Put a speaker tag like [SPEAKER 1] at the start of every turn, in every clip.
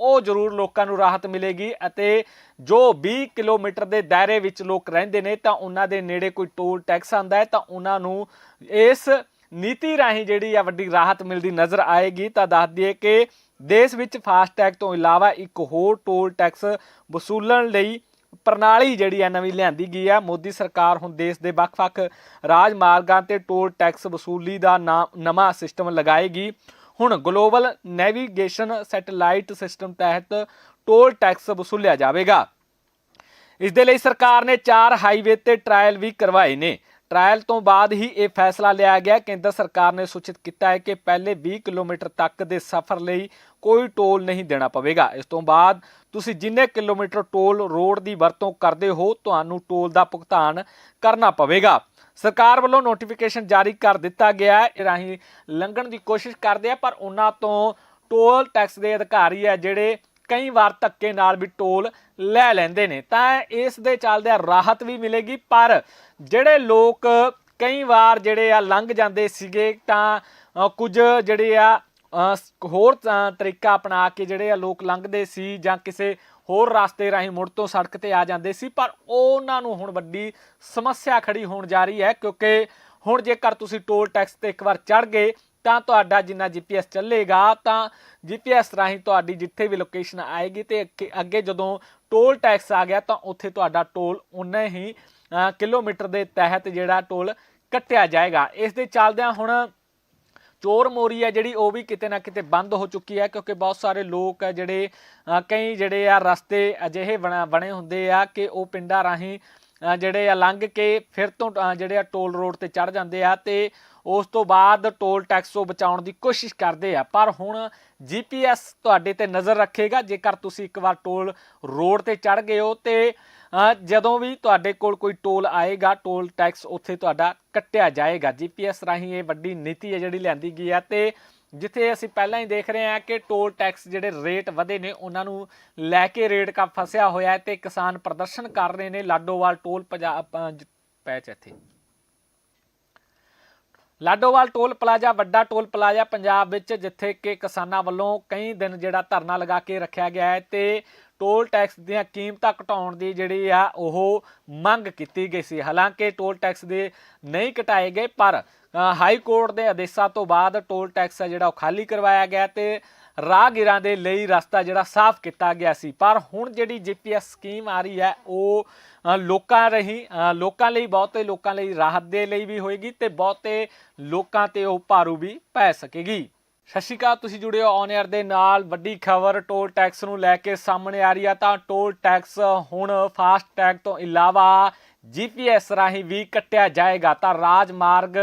[SPEAKER 1] ਉਹ ਜ਼ਰੂਰ ਲੋਕਾਂ ਨੂੰ ਰਾਹਤ ਮਿਲੇਗੀ ਅਤੇ ਜੋ 20 ਕਿਲੋਮੀਟਰ ਦੇ ਦਾਇਰੇ ਵਿੱਚ ਲੋਕ ਰਹਿੰਦੇ ਨੇ ਤਾਂ ਉਹਨਾਂ ਦੇ ਨੇੜੇ ਕੋਈ ਟੋਲ ਟੈਕਸ ਆਂਦਾ ਹੈ, ਤਾਂ ਉਹਨਾਂ ਨੂੰ ਇਸ ਨੀਤੀ ਰਾਹੀਂ ਜਿਹੜੀ ਆ ਵੱਡੀ ਰਾਹਤ ਮਿਲਦੀ ਨਜ਼ਰ ਆਏਗੀ। ਤਾਂ ਦੱਸ ਦਈਏ ਕਿ ਦੇਸ਼ ਵਿੱਚ ਫਾਸਟੈਗ ਤੋਂ ਇਲਾਵਾ ਇੱਕ ਹੋਰ ਟੋਲ ਟੈਕਸ ਵਸੂਲਣ ਲਈ ਪ੍ਰਣਾਲੀ ਜਿਹੜੀ ਆ ਨਵੀਂ ਲਿਆਂਦੀ ਗਈ ਹੈ ਮੋਦੀ ਸਰਕਾਰ ਹੁਣ ਦੇਸ਼ ਦੇ ਵੱਖ-ਵੱਖ ਰਾਜ ਮਾਰਗਾਂ ਤੇ ਟੋਲ ਟੈਕਸ ਵਸੂਲੀ ਦਾ ਨਾ- ਨਵਾਂ ਸਿਸਟਮ ਲਗਾਏਗੀ। ਹੁਣ ਗਲੋਬਲ ਨੈਵੀਗੇਸ਼ਨ ਸੈਟੇਲਾਈਟ ਸਿਸਟਮ ਤਹਿਤ ਟੋਲ ਟੈਕਸ ਵਸੂਲਿਆ ਜਾਵੇਗਾ। ਇਸ ਦੇ ਲਈ ਸਰਕਾਰ ਨੇ ਚਾਰ ਹਾਈਵੇ ਤੇ ਟ੍ਰਾਇਲ ਵੀ ਕਰਵਾਏ ਨੇ। ਟ੍ਰਾਇਲ ਤੋਂ ਬਾਅਦ ਹੀ ਇਹ ਫੈਸਲਾ ਲਿਆ ਗਿਆ। ਕੇਂਦਰ ਸਰਕਾਰ ਨੇ ਸੂਚਿਤ ਕੀਤਾ ਹੈ ਕਿ ਪਹਿਲੇ 20 ਕਿਲੋਮੀਟਰ ਤੱਕ ਦੇ ਸਫ਼ਰ ਲਈ ਕੋਈ ਟੋਲ ਨਹੀਂ ਦੇਣਾ ਪਵੇਗਾ। ਇਸ ਤੋਂ ਬਾਅਦ ਤੁਸੀਂ ਜਿੰਨੇ ਕਿਲੋਮੀਟਰ ਟੋਲ ਰੋਡ ਦੀ ਵਰਤੋਂ ਕਰਦੇ ਹੋ, ਤੁਹਾਨੂੰ ਟੋਲ ਦਾ ਭੁਗਤਾਨ ਕਰਨਾ ਪਵੇਗਾ। ਸਰਕਾਰ ਵੱਲੋਂ ਨੋਟੀਫਿਕੇਸ਼ਨ ਜਾਰੀ ਕਰ ਦਿੱਤਾ ਗਿਆ ਹੈ। ਇਹ ਰਾਹੀਂ ਲੰਘਣ ਦੀ ਕੋਸ਼ਿਸ਼ ਕਰਦੇ ਆ, ਪਰ ਉਹਨਾਂ ਤੋਂ ਟੋਲ ਟੈਕਸ ਦੇ ਅਧਿਕਾਰੀ ਆ ਜਿਹੜੇ ਕਈ ਵਾਰ ਧੱਕੇ ਨਾਲ ਵੀ ਟੋਲ ਲੈ ਲੈਂਦੇ ਨੇ, ਤਾਂ ਇਸ ਦੇ ਚੱਲਦੇ ਰਾਹਤ ਵੀ ਮਿਲੇਗੀ। ਪਰ ਜਿਹੜੇ ਲੋਕ ਕਈ ਵਾਰ ਜਿਹੜੇ ਆ ਲੰਘ ਜਾਂਦੇ ਸੀਗੇ, ਤਾਂ ਕੁਝ ਜਿਹੜੇ ਆ ਹੋਰ ਤਰੀਕਾ ਅਪਣਾ ਕੇ ਜਿਹੜੇ ਆ ਲੋਕ ਲੰਘਦੇ ਸੀ ਜਾਂ ਕਿਸੇ ਹੋਰ ਰਸਤੇ ਰਾਹੀਂ ਮੁੜ ਤੋਂ ਸੜਕ ਤੇ ਆ ਜਾਂਦੇ ਸੀ। ਪਰ ਉਹਨਾਂ ਨੂੰ ਹੁਣ ਵੱਡੀ ਸਮੱਸਿਆ ਖੜੀ ਹੋਣ ਜਾ ਰਹੀ ਹੈ, ਕਿਉਂਕਿ ਹੁਣ ਜੇਕਰ ਤੁਸੀਂ ਟੋਲ ਟੈਕਸ ਤੇ ਇੱਕ ਵਾਰ ਚੜ ਗਏ ਤਾਂ ਤੁਹਾਡਾ ਜਿੰਨਾ ਜੀਪੀਐਸ ਚੱਲੇਗਾ, ਤਾਂ ਜੀਪੀਐਸ ਰਾਹੀਂ ਤੁਹਾਡੀ ਜਿੱਥੇ ਵੀ ਲੋਕੇਸ਼ਨ ਆਏਗੀ ਤੇ ਅੱਗੇ- ਜਦੋਂ ਟੋਲ ਟੈਕਸ ਆ ਗਿਆ, ਤਾਂ ਉੱਥੇ ਤੁਹਾਡਾ ਟੋਲ ਉਨਾ ਹੀ ਕਿਲੋਮੀਟਰ ਦੇ ਤਹਿਤ ਜਿਹੜਾ ਟੋਲ ਕੱਟਿਆ ਜਾਏਗਾ। ਇਸ ਦੇ ਚੱਲਦਿਆਂ ਹੁਣ ਚੋਰ ਮੋਰੀ ਹੈ ਜਿਹੜੀ, ਉਹ ਵੀ ਕਿਤੇ ਨਾ ਕਿਤੇ ਬੰਦ ਹੋ ਚੁੱਕੀ ਹੈ ਕਿਉਂਕਿ ਬਹੁਤ ਸਾਰੇ ਲੋਕ ਹੈ ਜਿਹੜੇ ਕਈ ਜਿਹੜੇ ਆ ਰਸਤੇ ਅਜਿਹੇ ਬਣਾ- ਬਣੇ ਹੁੰਦੇ ਆ ਕਿ ਉਹ ਪਿੰਡਾਂ ਰਾਹੀਂ ਜਿਹੜੇ ਆ ਲੰਘ ਕੇ ਫਿਰ ਤੋਂ ਜਿਹੜੇ ਆ ਟੋਲ ਰੋਡ ਤੇ ਚੜ ਜਾਂਦੇ ਆ ਤੇ ਉਸ ਤੋਂ ਬਾਅਦ ਟੋਲ ਟੈਕਸ ਤੋਂ ਬਚਾਉਣ ਦੀ ਕੋਸ਼ਿਸ਼ ਕਰਦੇ ਆ। ਪਰ ਹੁਣ ਜੀਪੀਐਸ ਤੁਹਾਡੇ ਤੇ ਨਜ਼ਰ ਰੱਖੇਗਾ। ਜੇਕਰ ਤੁਸੀਂ ਇੱਕ ਵਾਰ ਟੋਲ ਰੋਡ ਤੇ ਚੜ ਗਏ ਹੋ ਤੇ ਜਦੋਂ ਵੀ ਤੁਹਾਡੇ ਕੋਲ ਕੋਈ ਟੋਲ ਆਏਗਾ, ਟੋਲ ਟੈਕਸ ਉੱਥੇ ਤੁਹਾਡਾ ਕੱਟਿਆ ਜਾਏਗਾ। ਜੀਪੀਐਸ ਰਾਹੀਂ ਇਹ ਵੱਡੀ ਨੀਤੀ ਹੈ ਜਿਹੜੀ ਲਿਆਂਦੀ ਗਈ ਹੈ ਤੇ ਜਿੱਥੇ ਅਸੀਂ ਪਹਿਲਾਂ ਹੀ ਦੇਖ ਰਹੇ ਹਾਂ ਕਿ ਟੋਲ ਟੈਕਸ ਜਿਹੜੇ ਰੇਟ ਵਧੇ ਨੇ, ਉਹਨਾਂ ਨੂੰ ਲੈ ਕੇ ਰੇਟ ਕਾ ਫਸਿਆ ਹੋਇਆ ਹੈ ਤੇ ਕਿਸਾਨ ਪ੍ਰਦਰਸ਼ਨ ਕਰ ਰਹੇ ਨੇ। ਲਾਡੋਵਾਲ ਟੋਲ ਪਜਾ- ਪੈਚ ਇੱਥੇ। ਲਾਡੋਵਾਲ ਟੋਲ ਪਲਾਜ਼ਾ, ਵੱਡਾ ਟੋਲ ਪਲਾਜ਼ਾ ਪੰਜਾਬ ਵਿੱਚ, ਜਿੱਥੇ ਕਿ ਕਿਸਾਨਾਂ ਵੱਲੋਂ ਕਈ ਦਿਨ ਜਿਹੜਾ ਧਰਨਾ ਲਗਾ ਕੇ ਰੱਖਿਆ ਗਿਆ ਹੈ ਤੇ ਟੋਲ ਟੈਕਸ ਦੀਆਂ ਕੀਮਤਾਂ ਘਟਾਉਣ ਦੀ ਜਿਹੜੀ ਆ ਉਹ ਮੰਗ ਕੀਤੀ ਗਈ ਸੀ। ਹਾਲਾਂਕਿ ਟੋਲ ਟੈਕਸ ਦੇ ਨਹੀਂ ਘਟਾਏ ਗਏ, ਪਰ ਹਾਈ ਕੋਰਟ ਦੇ ਆਦੇਸ਼ਾਂ ਤੋਂ ਬਾਅਦ ਟੋਲ ਟੈਕਸ ਆ ਜਿਹੜਾ ਉਹ ਖਾਲੀ ਕਰਵਾਇਆ ਗਿਆ ਤੇ ਰਾਹਗੀਰਾਂ ਦੇ ਲਈ ਰਸਤਾ ਜਿਹੜਾ ਸਾਫ਼ ਕੀਤਾ ਗਿਆ ਸੀ। ਪਰ ਹੁਣ ਜਿਹੜੀ ਜੀਪੀਐਸ ਸਕੀਮ ਆ ਰਹੀ ਹੈ, ਉਹ ਲੋਕਾਂ ਰਹੀ ਲੋਕਾਂ ਲਈ, ਬਹੁਤੇ ਲੋਕਾਂ ਲਈ ਰਾਹਤ ਦੇ ਲਈ ਵੀ ਹੋਏਗੀ ਤੇ ਬਹੁਤੇ ਲੋਕਾਂ ਤੇ ਉਹ ਭਾਰੂ ਵੀ ਪੈ ਸਕੇਗੀ। ਸਤਿ ਸ਼੍ਰੀ ਅਕਾਲ, ਤੁਸੀਂ ਜੁੜੇ ਹੋ ਔਨ 에ਅਰ ਦੇ ਨਾਲ। ਵੱਡੀ ਖਬਰ, ਟੋਲ ਟੈਕਸ ਨੂੰ ਲੈ ਕੇ ਸਾਹਮਣੇ ਆ ਰਹੀ ਆ ਤਾਂ ਟੋਲ ਟੈਕਸ ਹੁਣ ਫਾਸਟ ਟੈਗ ਤੋਂ ਇਲਾਵਾ ਜੀਪੀਐਸ ਰਾਹੀਂ ਵੀ ਕੱਟਿਆ ਜਾਏਗਾ ਤਾਂ ਰਾਜ ਮਾਰਗ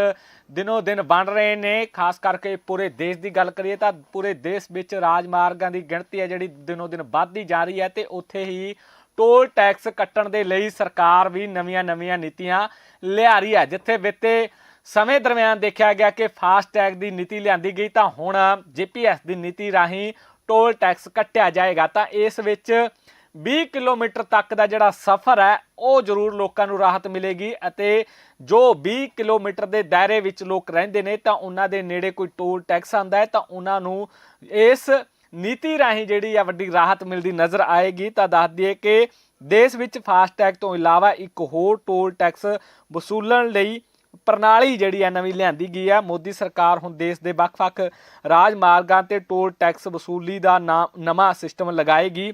[SPEAKER 1] ਦਿਨੋ ਦਿਨ ਬਣ ਰਹੇ ਨੇ। ਖਾਸ ਕਰਕੇ ਪੂਰੇ ਦੇਸ਼ ਦੀ ਗੱਲ ਕਰੀਏ ਤਾਂ ਪੂਰੇ ਦੇਸ਼ ਵਿੱਚ ਰਾਜ ਮਾਰਗਾਂ ਦੀ ਗਿਣਤੀ ਹੈ ਜਿਹੜੀ ਦਿਨੋ ਦਿਨ ਵੱਧਦੀ ਜਾ ਰਹੀ ਹੈ ਤੇ ਉੱਥੇ ਹੀ ਟੋਲ ਟੈਕਸ ਕੱਟਣ ਦੇ ਲਈ ਸਰਕਾਰ ਵੀ ਨਵੀਆਂ-ਨਵੀਆਂ ਨੀਤੀਆਂ ਲਿਆ ਰਹੀ ਹੈ। ਜਿੱਥੇ ਬੀਤੇ ਸਮੇਂ ਦਰਮਿਆਨ ਦੇਖਿਆ ਗਿਆ ਕਿ ਫਾਸਟ ਟੈਗ ਦੀ ਨੀਤੀ ਲਿਆਂਦੀ ਗਈ ਤਾਂ ਹੁਣ ਜੀਪੀਐਸ ਦੀ ਨੀਤੀ ਰਾਹੀਂ ਟੋਲ ਟੈਕਸ ਕੱਟਿਆ ਜਾਏਗਾ ਤਾਂ ਇਸ ਵਿੱਚ 20 ਕਿਲੋਮੀਟਰ ਤੱਕ ਦਾ ਜਿਹੜਾ ਸਫ਼ਰ ਹੈ, ਉਹ ਜ਼ਰੂਰ ਲੋਕਾਂ ਨੂੰ ਰਾਹਤ ਮਿਲੇਗੀ ਅਤੇ ਜੋ 20 ਕਿਲੋਮੀਟਰ ਦੇ ਦਾਇਰੇ ਵਿੱਚ ਲੋਕ ਰਹਿੰਦੇ ਨੇ, ਤਾਂ ਉਹਨਾਂ ਦੇ ਨੇੜੇ ਕੋਈ ਟੋਲ ਟੈਕਸ ਆਂਦਾ ਹੈ, ਤਾਂ ਉਹਨਾਂ ਨੂੰ ਇਸ ਨੀਤੀ ਰਾਹੀਂ ਜਿਹੜੀ ਆ ਵੱਡੀ ਰਾਹਤ ਮਿਲਦੀ ਨਜ਼ਰ ਆਏਗੀ। ਤਾਂ ਦੱਸ ਦਈਏ ਕਿ ਦੇਸ਼ ਵਿੱਚ ਫਾਸਟੈਗ ਤੋਂ ਇਲਾਵਾ ਇੱਕ ਹੋਰ ਟੋਲ ਟੈਕਸ ਵਸੂਲਣ ਲਈ ਪ੍ਰਣਾਲੀ ਜਿਹੜੀ ਹੈ ਨਵੀਂ ਲਿਆਂਦੀ ਗਈ ਹੈ ਮੋਦੀ ਸਰਕਾਰ ਹੁਣ ਦੇਸ਼ ਦੇ ਵੱਖ-ਵੱਖ ਰਾਜ ਮਾਰਗਾਂ ਤੇ ਟੋਲ ਟੈਕਸ ਵਸੂਲੀ ਦਾ ਨਵਾਂ ਸਿਸਟਮ ਲਗਾਏਗੀ।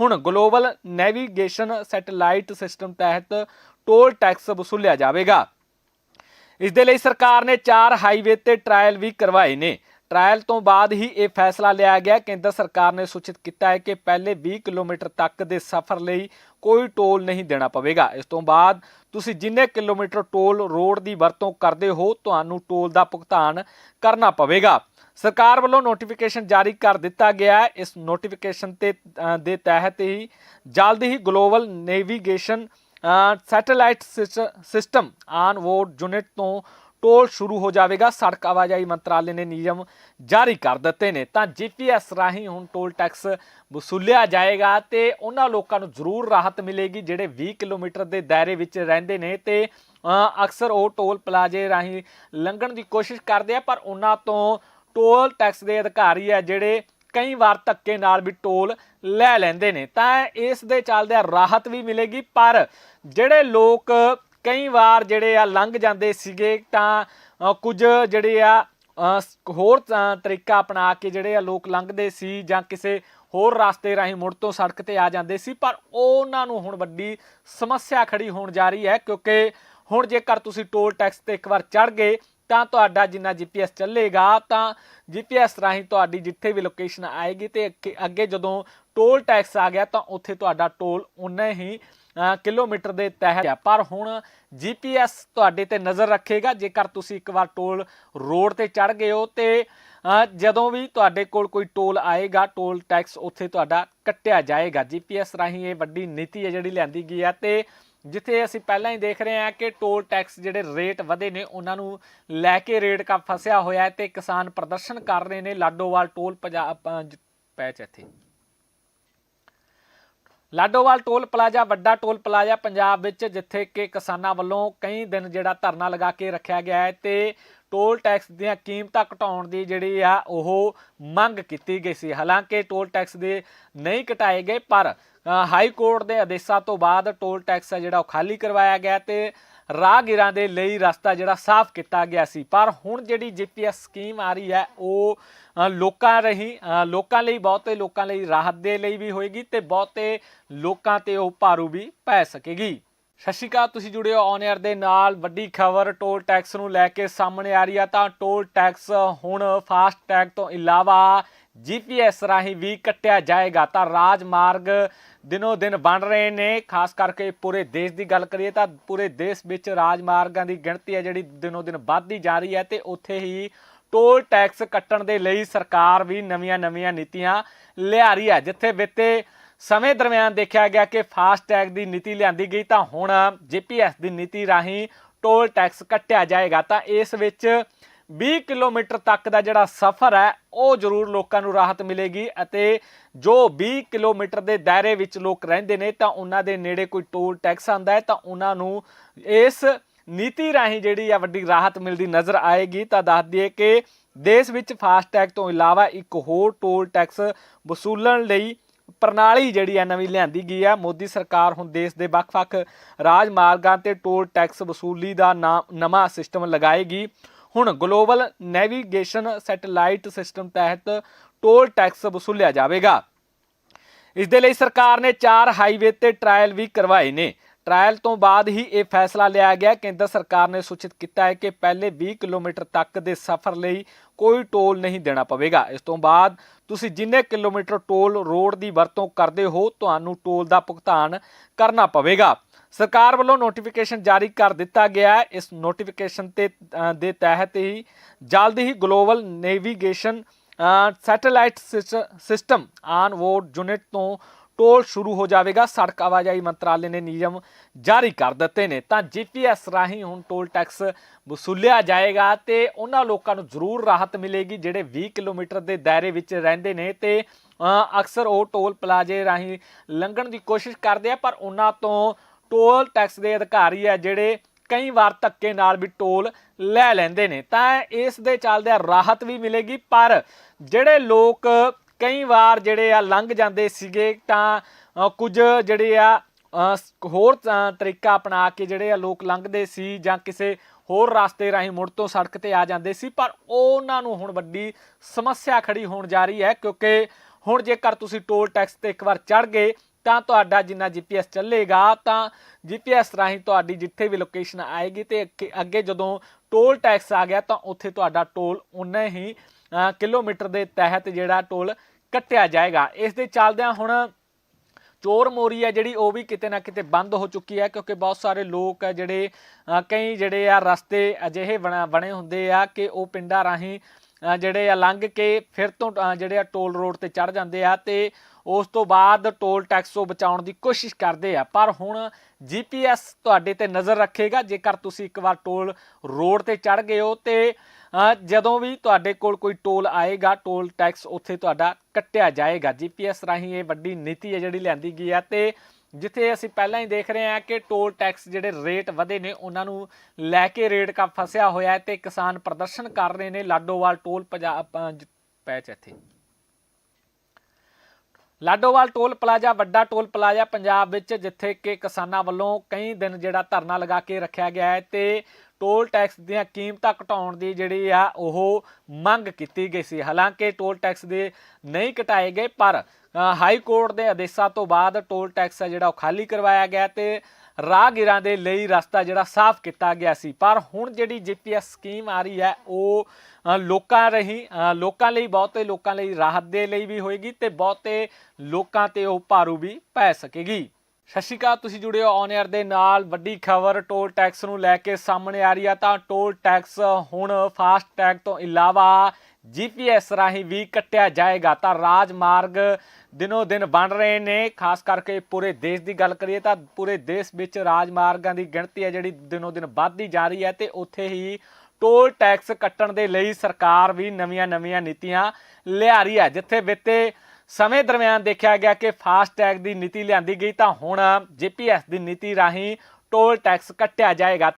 [SPEAKER 1] ਹੁਣ ਗਲੋਬਲ ਨੈਵੀਗੇਸ਼ਨ ਸੈਟੇਲਾਈਟ ਸਿਸਟਮ ਤਹਿਤ ਟੋਲ ਟੈਕਸ ਵਸੂਲਿਆ ਜਾਵੇਗਾ। ਇਸ ਦੇ ਲਈ ਸਰਕਾਰ ਨੇ ਚਾਰ ਹਾਈਵੇ ਤੇ ਟ੍ਰਾਇਲ ਵੀ ਕਰਵਾਏ ਨੇ। ਟ੍ਰਾਇਲ ਤੋਂ ਬਾਅਦ ਹੀ ਇਹ ਫੈਸਲਾ ਲਿਆ ਗਿਆ। ਕੇਂਦਰ ਸਰਕਾਰ ਨੇ ਸੂਚਿਤ ਕੀਤਾ ਹੈ ਕਿ ਪਹਿਲੇ 20 ਕਿਲੋਮੀਟਰ ਤੱਕ ਦੇ ਸਫ਼ਰ ਲਈ ਕੋਈ ਟੋਲ ਨਹੀਂ ਦੇਣਾ ਪਵੇਗਾ। ਇਸ ਤੋਂ ਬਾਅਦ ਤੁਸੀਂ ਜਿੰਨੇ ਕਿਲੋਮੀਟਰ ਟੋਲ ਰੋਡ ਦੀ ਵਰਤੋਂ ਕਰਦੇ ਹੋ, ਤੁਹਾਨੂੰ ਟੋਲ ਦਾ ਭੁਗਤਾਨ ਕਰਨਾ ਪਵੇਗਾ। ਸਰਕਾਰ ਵੱਲੋਂ ਨੋਟੀਫਿਕੇਸ਼ਨ ਜਾਰੀ ਕਰ ਦਿੱਤਾ ਗਿਆ ਹੈ। ਇਸ ਨੋਟੀਫਿਕੇਸ਼ਨ ਤੇ ਦੇ ਤਹਿਤ ਹੀ ਜਲਦ ਹੀ global navigation satellite system on ward unit ਤੋਂ ਟੋਲ ਸ਼ੁਰੂ ਹੋ ਜਾਵੇਗਾ। ਸੜਕ ਆਵਾਜਾਈ ਮੰਤਰਾਲੇ ਨੇ ਨਿਯਮ ਜਾਰੀ ਕਰ ਦਿੱਤੇ ਨੇ। ਤਾਂ ਜੀਪੀਐਸ ਰਾਹੀਂ ਹੁਣ ਟੋਲ ਟੈਕਸ ਵਸੂਲਿਆ ਜਾਏਗਾ ਤੇ ਉਹਨਾਂ ਲੋਕਾਂ ਨੂੰ ਜ਼ਰੂਰ ਰਾਹਤ ਮਿਲੇਗੀ, ਜਿਹੜੇ 20 ਕਿਲੋਮੀਟਰ ਦੇ ਦਾਇਰੇ ਵਿੱਚ ਰਹਿੰਦੇ ਨੇ ਤੇ ਅਕਸਰ ਉਹ ਟੋਲ ਪਲਾਜ਼ੇ ਰਾਹੀਂ ਲੰਘਣ ਦੀ ਕੋਸ਼ਿਸ਼ ਕਰਦੇ ਆ, ਪਰ ਉਹਨਾਂ ਤੋਂ ਟੋਲ ਟੈਕਸ ਦੇ ਅਧਿਕਾਰੀ ਹੈ ਜਿਹੜੇ ਕਈ ਵਾਰ ਧੱਕੇ ਨਾਲ ਵੀ ਟੋਲ ਲੈ ਲੈਂਦੇ ਨੇ। ਤਾਂ ਇਸ ਦੇ ਚੱਲਦਿਆਂ ਰਾਹਤ ਵੀ ਮਿਲੇਗੀ, ਪਰ ਜਿਹੜੇ ਲੋਕ ਕਈ ਵਾਰ ਜਿਹੜੇ ਆ ਲੰਘ ਜਾਂਦੇ ਸੀਗੇ ਤਾਂ ਕੁਝ ਜਿਹੜੇ ਆ ਹੋਰ ਤਰੀਕਾ ਅਪਣਾ ਕੇ ਜਿਹੜੇ ਆ ਲੋਕ ਲੰਘਦੇ ਸੀ ਜਾਂ ਕਿਸੇ ਹੋਰ ਰਸਤੇ ਰਾਹੀਂ ਮੁੜ ਤੋਂ ਸੜਕ ਤੇ ਆ ਜਾਂਦੇ ਸੀ, ਪਰ ਉਹਨਾਂ ਨੂੰ ਹੁਣ ਵੱਡੀ ਸਮੱਸਿਆ ਖੜੀ ਹੋਣ ਜਾ ਰਹੀ ਹੈ ਕਿਉਂਕਿ ਹੁਣ ਜੇਕਰ ਤੁਸੀਂ ਟੋਲ ਟੈਕਸ ਤੇ ਇੱਕ ਵਾਰ ਚੜ ਗਏ ਤਾਂ ਤੁਹਾਡਾ ਜਿੰਨਾ ਜੀਪੀਐਸ ਚੱਲੇਗਾ, ਤਾਂ ਜੀਪੀਐਸ ਰਾਹੀਂ ਤੁਹਾਡੀ ਜਿੱਥੇ ਵੀ ਲੋਕੇਸ਼ਨ ਆਏਗੀ ਤੇ ਅੱਗੇ- ਜਦੋਂ ਟੋਲ ਟੈਕਸ ਆ ਗਿਆ, ਤਾਂ ਉੱਥੇ ਤੁਹਾਡਾ ਟੋਲ ਉਨਾ ਹੀ ਕਿਲੋਮੀਟਰ ਦੇ ਤਹਿਤ ਹੈ ਪਰ ਹੁਣ ਜੀਪੀਐਸ ਤੁਹਾਡੇ ਤੇ ਨਜ਼ਰ ਰੱਖੇਗਾ, ਜੇਕਰ ਤੁਸੀਂ ਇੱਕ ਵਾਰ ਟੋਲ ਰੋਡ ਤੇ ਚੜ ਗਏ ਹੋ ਤੇ ਜਦੋਂ ਵੀ ਤੁਹਾਡੇ ਕੋਲ ਕੋਈ ਟੋਲ ਆਏਗਾ ਟੋਲ ਟੈਕਸ ਉੱਥੇ ਤੁਹਾਡਾ ਕੱਟਿਆ ਜਾਏਗਾ। ਜੀਪੀਐਸ ਰਾਹੀਂ ਇਹ ਵੱਡੀ ਨੀਤੀ ਹੈ ਜਿਹੜੀ ਲਿਆਂਦੀ ਗਈ ਹੈ ਤੇ ਜਿੱਥੇ ਅਸੀਂ ਪਹਿਲਾਂ ਹੀ ਦੇਖ ਰਹੇ ਹਾਂ ਕਿ ਟੋਲ ਟੈਕਸ ਜਿਹੜੇ ਰੇਟ ਵਧੇ ਨੇ, ਉਹਨਾਂ ਨੂੰ ਲੈ ਕੇ ਰੇਟ ਕਾ ਫਸਿਆ ਹੋਇਆ ਹੈ ਤੇ ਕਿਸਾਨ ਪ੍ਰਦਰਸ਼ਨ ਕਰ ਰਹੇ ਨੇ ਲਾਡੋਵਾਲ ਟੋਲ ਪੰਜਾਬ ਪੈਚ ਇੱਥੇ। ਲਾਡੋਵਾਲ ਟੋਲ ਪਲਾਜ਼ਾ, ਵੱਡਾ ਟੋਲ ਪਲਾਜ਼ਾ ਪੰਜਾਬ ਵਿੱਚ, ਜਿੱਥੇ ਕਿ ਕਿਸਾਨਾਂ ਵੱਲੋਂ ਕਈ ਦਿਨ ਜਿਹੜਾ ਧਰਨਾ ਲਗਾ ਕੇ ਰੱਖਿਆ ਗਿਆ ਹੈ ਤੇ ਟੋਲ ਟੈਕਸ ਦੀਆਂ ਕੀਮਤਾਂ ਘਟਾਉਣ ਦੀ ਜਿਹੜੀ ਆ ਉਹ ਮੰਗ ਕੀਤੀ ਗਈ ਸੀ। ਹਾਲਾਂਕਿ ਟੋਲ ਟੈਕਸ ਦੇ ਨਹੀਂ ਘਟਾਏ ਗਏ, ਪਰ ਹਾਈ ਕੋਰਟ ਦੇ ਆਦੇਸ਼ਾਂ ਤੋਂ ਬਾਅਦ ਟੋਲ ਟੈਕਸ ਆ ਜਿਹੜਾ ਉਹ ਖਾਲੀ ਕਰਵਾਇਆ ਗਿਆ ਤੇ ਰਾਹਗੀਰਾਂ ਦੇ ਲਈ ਰਸਤਾ ਜਿਹੜਾ ਸਾਫ਼ ਕੀਤਾ ਗਿਆ ਸੀ। ਪਰ ਹੁਣ ਜਿਹੜੀ ਜੀਪੀਐਸ ਸਕੀਮ ਆ ਰਹੀ ਹੈ, ਉਹ ਲੋਕਾਂ ਰਹੀ ਲੋਕਾਂ ਲਈ, ਬਹੁਤੇ ਲੋਕਾਂ ਲਈ ਰਾਹਤ ਦੇ ਲਈ ਵੀ ਹੋਏਗੀ ਤੇ ਬਹੁਤੇ ਲੋਕਾਂ ਤੇ ਉਹ ਭਾਰੂ ਵੀ ਪੈ ਸਕੇਗੀ। ਸਤਿ ਸ਼੍ਰੀ ਅਕਾਲ, ਤੁਸੀਂ ਜੁੜੇ ਹੋ ਔਨ 에ਅਰ ਦੇ ਨਾਲ। ਵੱਡੀ ਖਬਰ ਟੋਲ ਟੈਕਸ ਨੂੰ ਲੈ ਕੇ ਸਾਹਮਣੇ ਆ ਰਹੀ ਆ ਤਾਂ ਟੋਲ ਟੈਕਸ ਹੁਣ ਫਾਸਟ ਟੈਗ ਤੋਂ ਇਲਾਵਾ ਜੀਪੀਐਸ ਰਾਹੀਂ ਵੀ ਕੱਟਿਆ ਜਾਏਗਾ। ਤਾਂ ਰਾਜ ਮਾਰਗ ਦਿਨੋ ਦਿਨ ਬਣ ਰਹੇ ਨੇ। ਖਾਸ ਕਰਕੇ ਪੂਰੇ ਦੇਸ਼ ਦੀ ਗੱਲ ਕਰੀਏ ਤਾਂ ਪੂਰੇ ਦੇਸ਼ ਵਿੱਚ ਰਾਜ ਮਾਰਗਾਂ ਦੀ ਗਿਣਤੀ ਹੈ ਜਿਹੜੀ ਦਿਨੋ ਦਿਨ ਵੱਧਦੀ ਜਾ ਰਹੀ ਹੈ ਤੇ ਉੱਥੇ ਹੀ ਟੋਲ ਟੈਕਸ ਕੱਟਣ ਦੇ ਲਈ ਸਰਕਾਰ ਵੀ ਨਵੀਆਂ-ਨਵੀਆਂ ਨੀਤੀਆਂ ਲਿਆ ਰਹੀ ਹੈ, ਜਿੱਥੇ ਬਿੱਤੇ ਸਮੇਂ ਦਰਮਿਆਨ ਦੇਖਿਆ ਗਿਆ ਕਿ ਫਾਸਟ ਟੈਗ ਦੀ ਨੀਤੀ ਲਿਆਂਦੀ ਗਈ ਤਾਂ ਹੁਣ ਜੀਪੀਐਸ ਦੀ ਨੀਤੀ ਰਾਹੀਂ ਟੋਲ ਟੈਕਸ ਕੱਟਿਆ ਜਾਏਗਾ। ਤਾਂ ਇਸ ਵਿੱਚ 20 ਕਿਲੋਮੀਟਰ ਤੱਕ ਦਾ ਜਿਹੜਾ ਸਫ਼ਰ ਹੈ, ਉਹ ਜ਼ਰੂਰ ਲੋਕਾਂ ਨੂੰ ਰਾਹਤ ਮਿਲੇਗੀ ਅਤੇ ਜੋ 20 ਕਿਲੋਮੀਟਰ ਦੇ ਦਾਇਰੇ ਵਿੱਚ ਲੋਕ ਰਹਿੰਦੇ ਨੇ ਤਾਂ ਉਹਨਾਂ ਦੇ ਨੇੜੇ ਕੋਈ ਟੋਲ ਟੈਕਸ ਆਂਦਾ ਹੈ ਤਾਂ ਉਹਨਾਂ ਨੂੰ ਇਸ ਨੀਤੀ ਰਾਹੀਂ ਜਿਹੜੀ ਆ ਵੱਡੀ ਰਾਹਤ ਮਿਲਦੀ ਨਜ਼ਰ ਆਏਗੀ। ਤਾਂ ਦੱਸ ਦਈਏ ਕਿ ਦੇਸ਼ ਵਿੱਚ ਫਾਸਟ ਟੈਗ ਤੋਂ ਇਲਾਵਾ ਇੱਕ ਹੋਰ ਟੋਲ ਟੈਕਸ ਵਸੂਲਣ ਲਈ ਪ੍ਰਣਾਲੀ ਜਿਹੜੀ ਹੈ ਨਵੀਂ ਲਿਆਂਦੀ ਗਈ ਹੈ ਮੋਦੀ ਸਰਕਾਰ ਹੁਣ ਦੇਸ਼ ਦੇ ਵੱਖ-ਵੱਖ ਰਾਜ ਮਾਰਗਾਂ ਤੇ ਟੋਲ ਟੈਕਸ ਵਸੂਲੀ ਦਾ ਨਵਾਂ ਸਿਸਟਮ ਲਗਾਏਗੀ। ਹੁਣ ਗਲੋਬਲ ਨੈਵੀਗੇਸ਼ਨ ਸੈਟੇਲਾਈਟ ਸਿਸਟਮ ਤਹਿਤ ਟੋਲ ਟੈਕਸ ਵਸੂਲਿਆ ਜਾਵੇਗਾ। ਇਸ ਦੇ ਲਈ ਸਰਕਾਰ ਨੇ ਚਾਰ ਹਾਈਵੇ ਤੇ ਟ੍ਰਾਇਲ ਵੀ ਕਰਵਾਏ ਨੇ। ਟ੍ਰਾਇਲ ਤੋਂ ਬਾਅਦ ਹੀ ਇਹ ਫੈਸਲਾ ਲਿਆ ਗਿਆ। ਕੇਂਦਰ ਸਰਕਾਰ ਨੇ ਸੂਚਿਤ ਕੀਤਾ ਹੈ ਕਿ ਪਹਿਲੇ 20 ਕਿਲੋਮੀਟਰ ਤੱਕ ਦੇ ਸਫ਼ਰ ਲਈ ਕੋਈ ਟੋਲ ਨਹੀਂ ਦੇਣਾ ਪਵੇਗਾ। ਇਸ ਤੋਂ ਬਾਅਦ ਤੁਸੀਂ ਜਿੰਨੇ ਕਿਲੋਮੀਟਰ ਟੋਲ ਰੋਡ ਦੀ ਵਰਤੋਂ ਕਰਦੇ ਹੋ, ਤੁਹਾਨੂੰ ਟੋਲ ਦਾ ਭੁਗਤਾਨ ਕਰਨਾ ਪਵੇਗਾ। ਸਰਕਾਰ ਵੱਲੋਂ ਨੋਟੀਫਿਕੇਸ਼ਨ ਜਾਰੀ ਕਰ ਦਿੱਤਾ ਗਿਆ ਹੈ। ਇਸ ਨੋਟੀਫਿਕੇਸ਼ਨ ਤੇ ਦੇ ਤਹਿਤ ਹੀ ਜਲਦ ਹੀ global navigation satellite system on board unit ਤੋਂ ਟੋਲ ਸ਼ੁਰੂ ਹੋ ਜਾਵੇਗਾ। ਸੜਕ ਆਵਾਜਾਈ ਮੰਤਰਾਲੇ ਨੇ ਨਿਯਮ ਜਾਰੀ ਕਰ ਦਿੱਤੇ ਨੇ। ਤਾਂ ਜੀਪੀਐਸ ਰਾਹੀਂ ਹੁਣ ਟੋਲ ਟੈਕਸ ਵਸੂਲਿਆ ਜਾਏਗਾ ਤੇ ਉਹਨਾਂ ਲੋਕਾਂ ਨੂੰ ਜ਼ਰੂਰ ਰਾਹਤ ਮਿਲੇਗੀ, ਜਿਹੜੇ 20 ਕਿਲੋਮੀਟਰ ਦੇ ਦਾਇਰੇ ਵਿੱਚ ਰਹਿੰਦੇ ਨੇ। ਤੇ ਅਕਸਰ ਉਹ ਟੋਲ ਪਲਾਜ਼ੇ ਰਾਹੀਂ ਲੰਘਣ ਦੀ ਕੋਸ਼ਿਸ਼ ਕਰਦੇ ਆ, ਪਰ ਉਹਨਾਂ ਤੋਂ ਟੋਲ ਟੈਕਸ ਦੇ ਅਧਿਕਾਰੀ ਆ, ਜਿਹੜੇ ਕਈ ਵਾਰ ਧੱਕੇ ਨਾਲ ਵੀ ਟੋਲ ਲੈ ਲੈਂਦੇ ਨੇ। ਤਾਂ ਇਸ ਦੇ ਚੱਲਦਿਆਂ ਰਾਹਤ ਵੀ ਮਿਲੇਗੀ, ਪਰ ਜਿਹੜੇ ਲੋਕ ਕਈ ਵਾਰ ਜਿਹੜੇ ਆ ਲੰਘ ਜਾਂਦੇ ਸੀਗੇ ਤਾਂ ਕੁਝ ਜਿਹੜੇ ਆ ਹੋਰ ਤਰੀਕਾ ਅਪਣਾ ਕੇ ਜਿਹੜੇ ਆ ਲੋਕ ਲੰਘਦੇ ਸੀ ਜਾਂ ਕਿਸੇ ਹੋਰ ਰਸਤੇ ਰਾਹੀਂ ਮੁੜ ਤੋਂ ਸੜਕ ਤੇ ਆ ਜਾਂਦੇ ਸੀ, ਪਰ ਉਹਨਾਂ ਨੂੰ ਹੁਣ ਵੱਡੀ ਸਮੱਸਿਆ ਖੜੀ ਹੋਣ ਜਾ ਰਹੀ ਹੈ ਕਿਉਂਕਿ ਹੁਣ ਜੇਕਰ ਤੁਸੀਂ ਟੋਲ ਟੈਕਸ ਤੇ ਇੱਕ ਵਾਰ ਚੜ ਗਏ ਤਾਂ ਤੁਹਾਡਾ ਜਿੰਨਾ ਜੀਪੀਐਸ ਚੱਲੇਗਾ ਤਾਂ ਜੀਪੀਐਸ ਰਾਹੀਂ ਤੁਹਾਡੀ ਜਿੱਥੇ ਵੀ ਲੋਕੇਸ਼ਨ ਆਏਗੀ ਤੇ ਅੱਗੇ- ਜਦੋਂ ਟੋਲ ਟੈਕਸ ਆ ਗਿਆ ਤਾਂ ਉੱਥੇ ਤੁਹਾਡਾ ਟੋਲ ਉਨਾ ਹੀ ਕਿਲੋਮੀਟਰ ਦੇ ਤਹਿਤ ਜਿਹੜਾ ਟੋਲ ਕੱਟਿਆ ਜਾਏਗਾ। ਇਸ ਦੇ ਚੱਲਦਿਆਂ ਹੁਣ ਚੋਰ ਮੋਰੀ ਹੈ ਜਿਹੜੀ, ਉਹ ਵੀ ਕਿਤੇ ਨਾ ਕਿਤੇ ਬੰਦ ਹੋ ਚੁੱਕੀ ਹੈ ਕਿਉਂਕਿ ਬਹੁਤ ਸਾਰੇ ਲੋਕ ਆ ਜਿਹੜੇ ਕਈ ਜਿਹੜੇ ਆ ਰਸਤੇ ਅਜਿਹੇ ਬਣਾ- ਬਣੇ ਹੁੰਦੇ ਆ ਕਿ ਉਹ ਪਿੰਡਾਂ ਰਾਹੀਂ ਜਿਹੜੇ ਆ ਲੰਘ ਕੇ ਫਿਰ ਤੋਂ ਜਿਹੜੇ ਆ ਟੋਲ ਰੋਡ ਤੇ ਚੜ ਜਾਂਦੇ ਆ ਤੇ ਉਸ ਤੋਂ ਬਾਅਦ ਟੋਲ ਟੈਕਸ ਤੋਂ ਬਚਾਉਣ ਦੀ ਕੋਸ਼ਿਸ਼ ਕਰਦੇ ਆ। ਪਰ ਹੁਣ ਜੀਪੀਐਸ ਤੁਹਾਡੇ ਤੇ ਨਜ਼ਰ ਰੱਖੇਗਾ। ਜੇਕਰ ਤੁਸੀਂ ਇੱਕ ਵਾਰ ਟੋਲ ਰੋਡ ਤੇ ਚੜ ਗਏ ਹੋ ਤੇ ਜਦੋਂ ਵੀ ਤੁਹਾਡੇ ਕੋਲ ਕੋਈ ਟੋਲ ਆਏਗਾ ਟੋਲ ਟੈਕਸ ਉੱਥੇ ਤੁਹਾਡਾ ਕੱਟਿਆ ਜਾਏਗਾ। ਜੀਪੀਐਸ ਰਾਹੀਂ ਇਹ ਵੱਡੀ ਨੀਤੀ ਹੈ ਜਿਹੜੀ ਲਿਆਂਦੀ ਗਈ ਹੈ ਤੇ ਜਿੱਥੇ ਅਸੀਂ ਪਹਿਲਾਂ ਹੀ ਦੇਖ ਰਹੇ ਹਾਂ ਕਿ ਟੋਲ ਟੈਕਸ ਜਿਹੜੇ ਰੇਟ ਵਧੇ ਨੇ, ਉਹਨਾਂ ਨੂੰ ਲੈ ਕੇ ਰੇਟ ਕਾ ਫਸਿਆ ਹੋਇਆ ਹੈ ਤੇ ਕਿਸਾਨ ਪ੍ਰਦਰਸ਼ਨ ਕਰ ਰਹੇ ਨੇ। ਲਾਡੋਵਾਲ ਟੋਲ ਪੰਜਾਬ ਪੈਚ ਇੱਥੇ। ਲਾਡੋਵਾਲ ਟੋਲ ਪਲਾਜ਼ਾ, ਵੱਡਾ ਟੋਲ ਪਲਾਜ਼ਾ ਪੰਜਾਬ ਵਿੱਚ, ਜਿੱਥੇ ਕਿ ਕਿਸਾਨਾਂ ਵੱਲੋਂ ਕਈ ਦਿਨ ਜਿਹੜਾ ਧਰਨਾ ਲਗਾ ਕੇ ਰੱਖਿਆ ਗਿਆ ਹੈ ਤੇ ਟੋਲ ਟੈਕਸ ਦੀਆਂ ਕੀਮਤਾਂ ਘਟਾਉਣ ਦੀ ਜਿਹੜੀ ਆ, ਉਹ ਮੰਗ ਕੀਤੀ ਗਈ ਸੀ। ਹਾਲਾਂਕਿ ਟੋਲ ਟੈਕਸ ਦੇ ਨਹੀਂ ਘਟਾਏ ਗਏ, ਪਰ ਹਾਈ ਕੋਰਟ ਦੇ ਆਦੇਸ਼ਾਂ ਤੋਂ ਬਾਅਦ ਟੋਲ ਟੈਕਸ ਹੈ ਜਿਹੜਾ ਉਹ ਖਾਲੀ ਕਰਵਾਇਆ ਗਿਆ ਤੇ ਰਾਹਗੀਰਾਂ ਦੇ ਲਈ ਰਸਤਾ ਜਿਹੜਾ ਸਾਫ਼ ਕੀਤਾ ਗਿਆ ਸੀ। ਪਰ ਹੁਣ ਜਿਹੜੀ ਜੀਪੀਐਸ ਸਕੀਮ ਆ ਰਹੀ ਹੈ, ਉਹ ਲੋਕਾਂ ਰਹੀ ਲੋਕਾਂ ਲਈ, ਬਹੁਤੇ ਲੋਕਾਂ ਲਈ ਰਾਹਤ ਦੇ ਲਈ ਵੀ ਹੋਏਗੀ ਤੇ ਬਹੁਤੇ ਲੋਕਾਂ ਤੇ ਉਹ ਭਾਰੂ ਵੀ ਪੈ ਸਕੇਗੀ। ਸਤਿ ਸ਼੍ਰੀ ਅਕਾਲ, ਤੁਸੀਂ ਜੁੜੇ ਹੋ ਔਨ 에ਅਰ ਦੇ ਨਾਲ। ਵੱਡੀ ਖਬਰ, ਟੋਲ ਟੈਕਸ ਨੂੰ ਲੈ ਕੇ ਸਾਹਮਣੇ ਆ ਰਹੀ ਆ ਤਾਂ ਟੋਲ ਟੈਕਸ ਹੁਣ ਫਾਸਟ ਟੈਗ ਤੋਂ ਇਲਾਵਾ ਜੀਪੀਐਸ ਰਾਹੀਂ ਵੀ ਕੱਟਿਆ ਜਾਏਗਾ ਤਾਂ ਰਾਜ ਮਾਰਗ ਦਿਨੋ ਦਿਨ ਬਣ ਰਹੇ ਨੇ। ਖਾਸ ਕਰਕੇ ਪੂਰੇ ਦੇਸ਼ ਦੀ ਗੱਲ ਕਰੀਏ ਤਾਂ ਪੂਰੇ ਦੇਸ਼ ਵਿੱਚ ਰਾਜ ਮਾਰਗਾਂ ਦੀ ਗਿਣਤੀ ਹੈ ਜਿਹੜੀ ਦਿਨੋ ਦਿਨ ਵੱਧਦੀ ਜਾ ਰਹੀ ਹੈ ਤੇ ਉੱਥੇ ਹੀ ਟੋਲ ਟੈਕਸ ਕੱਟਣ ਦੇ ਲਈ ਸਰਕਾਰ ਵੀ ਨਵੀਆਂ-ਨਵੀਆਂ ਨੀਤੀਆਂ ਲਿਆ ਰਹੀ ਹੈ, ਜਿੱਥੇ ਬੀਤੇ ਸਮੇਂ ਦਰਮਿਆਨ ਦੇਖਿਆ ਗਿਆ ਕਿ ਫਾਸਟ ਟੈਗ ਦੀ ਨੀਤੀ ਲਿਆਂਦੀ ਗਈ ਤਾਂ ਹੁਣ ਜੀਪੀਐਸ ਦੀ ਨੀਤੀ ਰਾਹੀਂ ਟੋਲ ਟੈਕਸ ਕੱਟਿਆ ਜਾਏਗਾ।